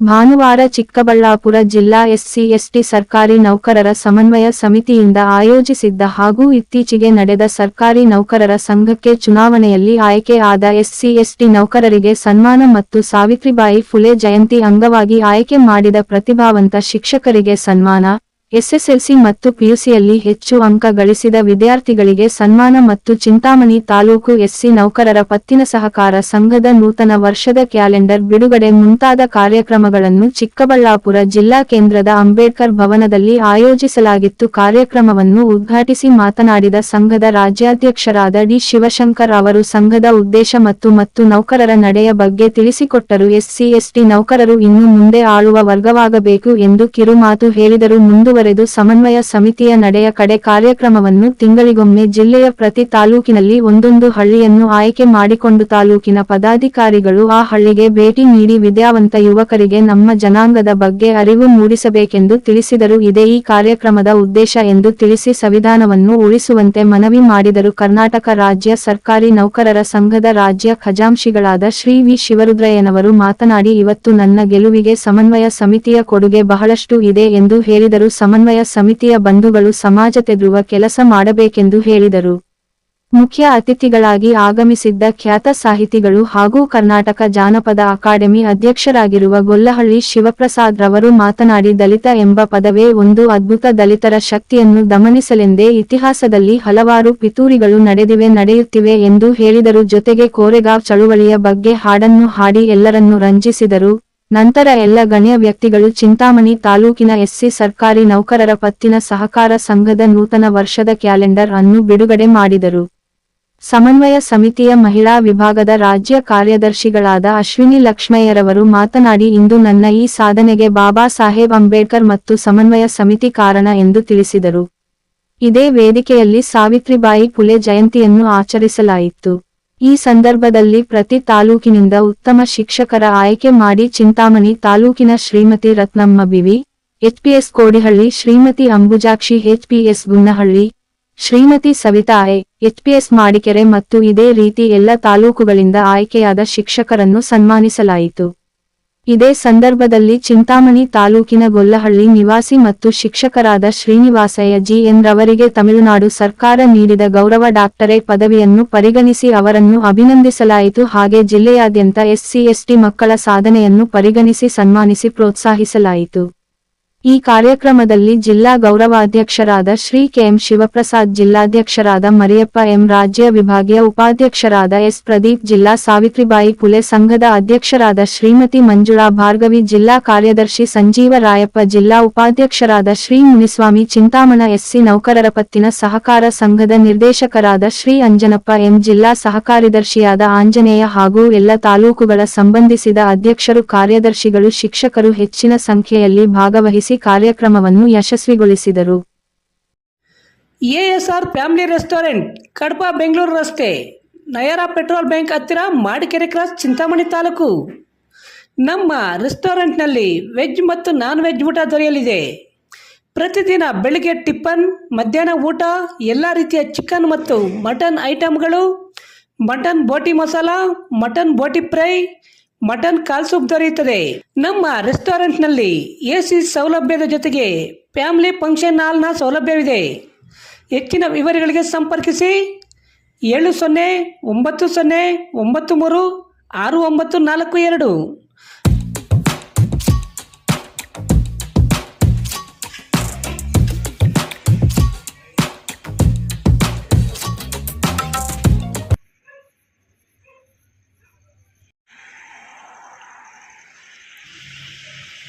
ಭಾನುವಾರ ಚಿಕ್ಕಬಳ್ಳಾಪುರ ಜಿಲ್ಲಾ SC ST ಸರ್ಕಾರಿ ನೌಕರರ ಸಮನ್ವಯ ಸಮಿತಿಯಿಂದ ಆಯೋಜಿಸಿದ್ದ ಹಾಗೂ ಇತ್ತೀಚೆಗೆ ನಡೆದ ಸರ್ಕಾರಿ ನೌಕರರ ಸಂಘಕ್ಕೆ ಚುನಾವಣೆಯಲ್ಲಿ ಆಯ್ಕೆ ಆದ ಎಸ್ಸಿ ಎಸ್ಟಿ ನೌಕರರಿಗೆ ಸನ್ಮಾನ ಮತ್ತು ಸಾವಿತ್ರಿಬಾಯಿ ಫುಲೆ ಜಯಂತಿ ಅಂಗವಾಗಿ ಆಯ್ಕೆ ಮಾಡಿದ ಪ್ರತಿಭಾವಂತ ಶಿಕ್ಷಕರಿಗೆ ಸನ್ಮಾನ ಎಸ್ಎಸ್ಎಲ್ಸಿ ಮತ್ತು ಪಿಯುಸಿಯಲ್ಲಿ ಹೆಚ್ಚು ಅಂಕ ಗಳಿಸಿದ ವಿದ್ಯಾರ್ಥಿಗಳಿಗೆ ಸನ್ಮಾನ ಮತ್ತು ಚಿಂತಾಮಣಿ ತಾಲೂಕು ಎಸ್ಸಿ ನೌಕರರ ಪತ್ತಿನ ಸಹಕಾರ ಸಂಘದ ನೂತನ ವರ್ಷದ ಕ್ಯಾಲೆಂಡರ್ ಬಿಡುಗಡೆ ಮುಂತಾದ ಕಾರ್ಯಕ್ರಮಗಳನ್ನು ಚಿಕ್ಕಬಳ್ಳಾಪುರ ಜಿಲ್ಲಾ ಕೇಂದ್ರದ ಅಂಬೇಡ್ಕರ್ ಭವನದಲ್ಲಿ ಆಯೋಜಿಸಲಾಗಿತ್ತು. ಕಾರ್ಯಕ್ರಮವನ್ನು ಉದ್ಘಾಟಿಸಿ ಮಾತನಾಡಿದ ಸಂಘದ ರಾಜ್ಯಾಧ್ಯಕ್ಷರಾದ ಡಿ ಶಿವಶಂಕರ್ ಅವರು, ಸಂಘದ ಉದ್ದೇಶ ಮತ್ತು ಮತ್ತು ನೌಕರರ ನಡೆಯ ಬಗ್ಗೆ ತಿಳಿಸಿಕೊಟ್ಟರು. ಎಸ್ಸಿ, ಎಸ್ಟಿ ನೌಕರರು ಇನ್ನು ಮುಂದೆ ಆಳುವ ವರ್ಗವಾಗಬೇಕು ಎಂದು ಕಿರುಮಾತು ಹೇಳಿದರು. ಮುಂದುವರೆದು ಸಮನ್ವಯ ಸಮಿತಿಯ ನಡೆಯ ಕಡೆ ಕಾರ್ಯಕ್ರಮವನ್ನು ತಿಂಗಳಿಗೊಮ್ಮೆ ಜಿಲ್ಲೆಯ ಪ್ರತಿ ತಾಲೂಕಿನಲ್ಲಿ ಒಂದೊಂದು ಹಳ್ಳಿಯನ್ನು ಆಯ್ಕೆ ಮಾಡಿಕೊಂಡು ತಾಲೂಕಿನ ಪದಾಧಿಕಾರಿಗಳು ಆ ಹಳ್ಳಿಗೆ ಭೇಟಿ ನೀಡಿ ವಿದ್ಯಾವಂತ ಯುವಕರಿಗೆ ನಮ್ಮ ಜನಾಂಗದ ಬಗ್ಗೆ ಅರಿವು ಮೂಡಿಸಬೇಕೆಂದು ತಿಳಿಸಿದರು. ಇದೇ ಈ ಕಾರ್ಯಕ್ರಮದ ಉದ್ದೇಶ ಎಂದು ತಿಳಿಸಿ ಸಂವಿಧಾನವನ್ನು ಉಳಿಸುವಂತೆ ಮನವಿ ಮಾಡಿದರು. ಕರ್ನಾಟಕ ರಾಜ್ಯ ಸರ್ಕಾರಿ ನೌಕರರ ಸಂಘದ ರಾಜ್ಯ ಖಜಾಂಶಿಗಳಾದ ಶ್ರೀ ವಿ ಶಿವರುದ್ರಯ್ಯನವರು ಮಾತನಾಡಿ, ಇವತ್ತು ನನ್ನ ಗೆಲುವಿಗೆ ಸಮನ್ವಯ ಸಮಿತಿಯ ಕೊಡುಗೆ ಬಹಳಷ್ಟು ಇದೆ ಎಂದು ಹೇಳಿದರು. ಸಮನ್ವಯ ಸಮಿತಿಯ ಬಂಧುಗಳು ಸಮಾಜ ಸಮಾಜತೆದುರುವ ಕೆಲಸ ಮಾಡಬೇಕೆಂದು ಹೇಳಿದರು. ಮುಖ್ಯ ಅತಿಥಿಗಳಾಗಿ ಆಗಮಿಸಿದ್ದ ಖ್ಯಾತ ಸಾಹಿತಿಗಳು ಹಾಗೂ ಕರ್ನಾಟಕ ಜಾನಪದ ಅಕಾಡೆಮಿ ಅಧ್ಯಕ್ಷರಾಗಿರುವ ಗೊಲ್ಲಹಳ್ಳಿ ಶಿವಪ್ರಸಾದ್ ರವರು ಮಾತನಾಡಿ ದಲಿತ ಎಂಬ ಪದವೇ ಒಂದು ಅದ್ಭುತ ದಲಿತರ ಶಕ್ತಿಯನ್ನು ದಮನಿಸಲೆಂದೇ ಇತಿಹಾಸದಲ್ಲಿ ಹಲವಾರು ಪಿತೂರಿಗಳು ನಡೆದಿವೆ ನಡೆಯುತ್ತಿವೆ ಎಂದು ಹೇಳಿದರು. ಜೊತೆಗೆ ಕೋರೆಗಾವ್ ಚಳುವಳಿಯ ಬಗ್ಗೆ ಹಾಡನ್ನು ಹಾಡಿ ಎಲ್ಲರನ್ನು ರಂಜಿಸಿದರು. ನಂತರ ಎಲ್ಲ ಗಣ್ಯ ವ್ಯಕ್ತಿಗಳು ಚಿಂತಾಮಣಿ ತಾಲೂಕಿನ ಎಸ್ಸಿ ಸರ್ಕಾರಿ ನೌಕರರ ಪತ್ತಿನ ಸಹಕಾರ ಸಂಘದ ನೂತನ ವರ್ಷದ ಕ್ಯಾಲೆಂಡರ್ ಅನ್ನು ಬಿಡುಗಡೆ ಮಾಡಿದರು. ಸಮನ್ವಯ ಸಮಿತಿಯ ಮಹಿಳಾ ವಿಭಾಗದ ರಾಜ್ಯ ಕಾರ್ಯದರ್ಶಿಗಳಾದ ಅಶ್ವಿನಿ ಲಕ್ಷ್ಮಯ್ಯರವರು ಮಾತನಾಡಿ, ಇಂದು ನನ್ನ ಈ ಸಾಧನೆಗೆ ಬಾಬಾ ಸಾಹೇಬ್ ಅಂಬೇಡ್ಕರ್ ಮತ್ತು ಸಮನ್ವಯ ಸಮಿತಿ ಕಾರಣ ಎಂದು ತಿಳಿಸಿದರು. ಇದೇ ವೇದಿಕೆಯಲ್ಲಿ ಸಾವಿತ್ರಿಬಾಯಿ ಪುಲೆ ಜಯಂತಿಯನ್ನು ಆಚರಿಸಲಾಯಿತು. ಈ ಸಂದರ್ಭದಲ್ಲಿ ಪ್ರತಿ ತಾಲೂಕಿನಿಂದ ಉತ್ತಮ ಶಿಕ್ಷಕರ ಆಯ್ಕೆ ಮಾಡಿ ಚಿಂತಾಮಣಿ ತಾಲೂಕಿನ Shrimati Ratnamma B V, HPS Kodihalli Shrimati Ambujakshi, HPS Gunnahalli Shrimati Savita I HPS Madikere ಮತ್ತು ಇದೇ ರೀತಿ ಎಲ್ಲ ತಾಲೂಕುಗಳಿಂದ ಆಯ್ಕೆಯಾದ ಶಿಕ್ಷಕರನ್ನು ಸನ್ಮಾನಿಸಲಾಯಿತು. ಇದೇ ಸಂದರ್ಭದಲ್ಲಿ ಚಿಂತಾಮಣಿ ತಾಲೂಕಿನ ಗೊಲ್ಲಹಳ್ಳಿ ನಿವಾಸಿ ಮತ್ತು ಶಿಕ್ಷಕರಾದ ಶ್ರೀನಿವಾಸಯ್ಯ ಜಿ ಎನ್ ರವರಿಗೆ ತಮಿಳುನಾಡು ಸರ್ಕಾರ ನೀಡಿದ ಗೌರವ ಡಾಕ್ಟರೇಟ್ ಪದವಿಯನ್ನು ಪರಿಗಣಿಸಿ ಅವರನ್ನು ಅಭಿನಂದಿಸಲಾಯಿತು. ಹಾಗೆ ಜಿಲ್ಲೆಯಾದ್ಯಂತ ಎಸ್ಸಿ, ಎಸ್ಟಿ ಮಕ್ಕಳ ಸಾಧನೆಯನ್ನು ಪರಿಗಣಿಸಿ ಸನ್ಮಾನಿಸಿ ಪ್ರೋತ್ಸಾಹಿಸಲಾಯಿತು. ಈ ಕಾರ್ಯಕ್ರಮದಲ್ಲಿ ಜಿಲ್ಲಾ ಗೌರವಾಧ್ಯಕ್ಷರಾದ ಶ್ರೀ ಕೆಎಂ ಶಿವಪ್ರಸಾದ್, ಜಿಲ್ಲಾಧ್ಯಕ್ಷರಾದ ಮರಿಯಪ್ಪ ಎಂ, ರಾಜ್ಯ ವಿಭಾಗೀಯ ಉಪಾಧ್ಯಕ್ಷರಾದ ಎಸ್ ಪ್ರದೀಪ್, ಜಿಲ್ಲಾ ಸಾವಿತ್ರಿಬಾಯಿ ಪುಲೆ ಸಂಘದ ಅಧ್ಯಕ್ಷರಾದ ಶ್ರೀಮತಿ ಮಂಜುಳಾ ಭಾರ್ಗವಿ, ಜಿಲ್ಲಾ ಕಾರ್ಯದರ್ಶಿ ಸಂಜೀವ ರಾಯಪ್ಪ, ಜಿಲ್ಲಾ ಉಪಾಧ್ಯಕ್ಷರಾದ ಶ್ರೀ ಮುನಿಸ್ವಾಮಿ ಚಿಂತಾಮಣ ಎಸ್ಸಿ ನೌಕರರ ಪತ್ತಿನ ಸಹಕಾರ ಸಂಘದ ನಿರ್ದೇಶಕರಾದ ಶ್ರೀ ಅಂಜನಪ್ಪ ಎಂ, ಜಿಲ್ಲಾ ಸಹಕಾರ್ಯದರ್ಶಿಯಾದ ಆಂಜನೇಯ ಹಾಗೂ ಎಲ್ಲ ತಾಲೂಕುಗಳ ಸಂಬಂಧಿಸಿದ ಅಧ್ಯಕ್ಷರು, ಕಾರ್ಯದರ್ಶಿಗಳು, ಶಿಕ್ಷಕರು ಹೆಚ್ಚಿನ ಸಂಖ್ಯೆಯಲ್ಲಿ ಭಾಗವಹಿಸಿ ಕಾರ್ಯಕ್ರಮವನ್ನು ಯಶಸ್ವಿಗೊಳಿಸಿದರು. ASR family restaurant Kadapa Bengaluru ರಸ್ತೆ, ನಯರಾ ಪೆಟ್ರೋಲ್ ಬ್ಯಾಂಕ್ ಹತ್ತಿರ ಮಾಡಿಕೆರೆ ಕ್ರಾಸ್ ಚಿಂತಾಮಣಿ ತಾಲೂಕು. ನಮ್ಮ ರೆಸ್ಟೋರೆಂಟ್ನಲ್ಲಿ ವೆಜ್ ಮತ್ತು ನಾನ್ ವೆಜ್ ಊಟ ದೊರೆಯಲಿದೆ. ಪ್ರತಿದಿನ ಬೆಳಿಗ್ಗೆ ಟಿಫನ್ ಮಧ್ಯಾಹ್ನ ಊಟ, ಎಲ್ಲ ರೀತಿಯ ಚಿಕನ್ ಮತ್ತು ಮಟನ್ ಐಟಮ್ಗಳು mutton boti masala, mutton boti fry mutton ಕಾಲ್ ಸೂಪ್ ದೊರೆಯುತ್ತದೆ. ನಮ್ಮ ರೆಸ್ಟೋರೆಂಟ್ನಲ್ಲಿ ನಲ್ಲಿ ಎಸಿ ಸೌಲಭ್ಯದ ಜೊತೆಗೆ ಫ್ಯಾಮಿಲಿ ಫಂಕ್ಷನ್ ಹಾಲ್ನ ಸೌಲಭ್ಯವಿದೆ. ಹೆಚ್ಚಿನ ವಿವರಗಳಿಗೆ ಸಂಪರ್ಕಿಸಿ ಏಳು ಸೊನ್ನೆ ಒಂಬತ್ತು ಸೊನ್ನೆ ಒಂಬತ್ತು ಮೂರು ಆರು ಒಂಬತ್ತು ನಾಲ್ಕು ಎರಡು.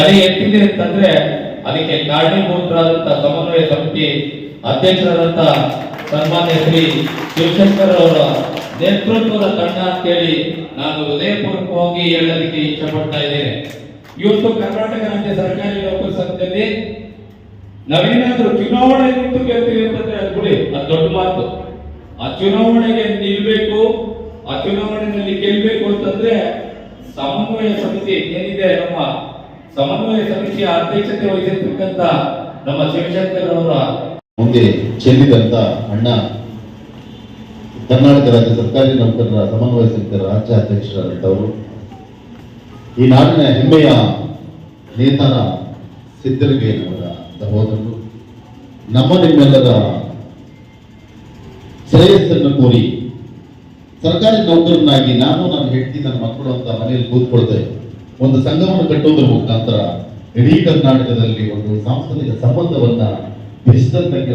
ತಲೆ ಎತ್ತಿದೆ ಅಂತಂದ್ರೆ ಅದಕ್ಕೆ ಕಾರಣೀಭೂತರಾದಂತಹ ಸಮನ್ವಯ ಸಮಿತಿ ಅಧ್ಯಕ್ಷರಾದಂತ ಸನ್ಮಾನ್ಯ ಶ್ರೀ ಶಿವಶಂಕರ್ ಅವರ ನೇತೃತ್ವದ ತಂಡ ಅಂತೇಳಿ ನಾನು ಹೃದಯಪೂರ್ವಕವಾಗಿ ಹೇಳೋದಕ್ಕೆ ಇಚ್ಛೆ ಪಡ್ತಾ ಇದ್ದೇನೆ. ಇವತ್ತು ಕರ್ನಾಟಕ ರಾಜ್ಯ ಸರ್ಕಾರಿ ನೌಕರ ಸಂಘದಲ್ಲಿ ನಾವೇನಾದ್ರೂ ಚುನಾವಣೆ ನಿಂತು ಕೇಳ್ತೀವಿ ಅಂತಂದ್ರೆ ಅದು ಬಿಡಿ, ಅದು ದೊಡ್ಡ ಮಾತು. ಆ ಚುನಾವಣೆಗೆ ನಿಲ್ಬೇಕು, ಆ ಚುನಾವಣೆಯಲ್ಲಿ ಗೆಲ್ಬೇಕು ಅಂತಂದ್ರೆ ಸಮನ್ವಯ ಸಮಿತಿ ಏನಿದೆ ನಮ್ಮ ಸಮನ್ವಯ ಸಮಿತಿಯ ಅಧ್ಯಕ್ಷತೆ ವಹಿಸಿರ್ತಕ್ಕಂತ ನಮ್ಮ ಶಿವಶಂಕರ್ ಅವರ ಮುಂದೆ ಚೆಲ್ಲಿದಂತ ಅಣ್ಣ, ಕರ್ನಾಟಕ ರಾಜ್ಯ ಸರ್ಕಾರಿ ನೌಕರರ ಸಮನ್ವಯ ಸಮಿತಿಯ ರಾಜ್ಯ ಅಧ್ಯಕ್ಷರಾದಂಥವರು, ಈ ನಾಡಿನ ಹೆಮ್ಮೆಯ ನೇತಾರ ಸಿದ್ದಲಿಂಗಯ್ಯನವರ ಸಹೋದರರು, ನಮ್ಮ ನಿಮ್ಮೆಲ್ಲರ ಶ್ರೇಯಸ್ಸನ್ನು ಕೋರಿ ಸರ್ಕಾರಿ ನೌಕರನಾಗಿ ನಾನು ನನ್ನ ಹೆಂಡತಿ, ನನ್ನ ಮಕ್ಕಳು ಅಂತ ಮನೆಯಲ್ಲಿ ಕೂತ್ಕೊಳ್ದೆ ಒಂದು ಸಂಘವನ್ನು ಕಟ್ಟುವುದರ ಮುಖಾಂತರ ಇಡೀ ಕರ್ನಾಟಕದಲ್ಲಿ ಒಂದು ಸಾಂಸ್ಕೃತಿಕ ಸಂಬಂಧವನ್ನ ಬೆಳೆಸಿದಂತ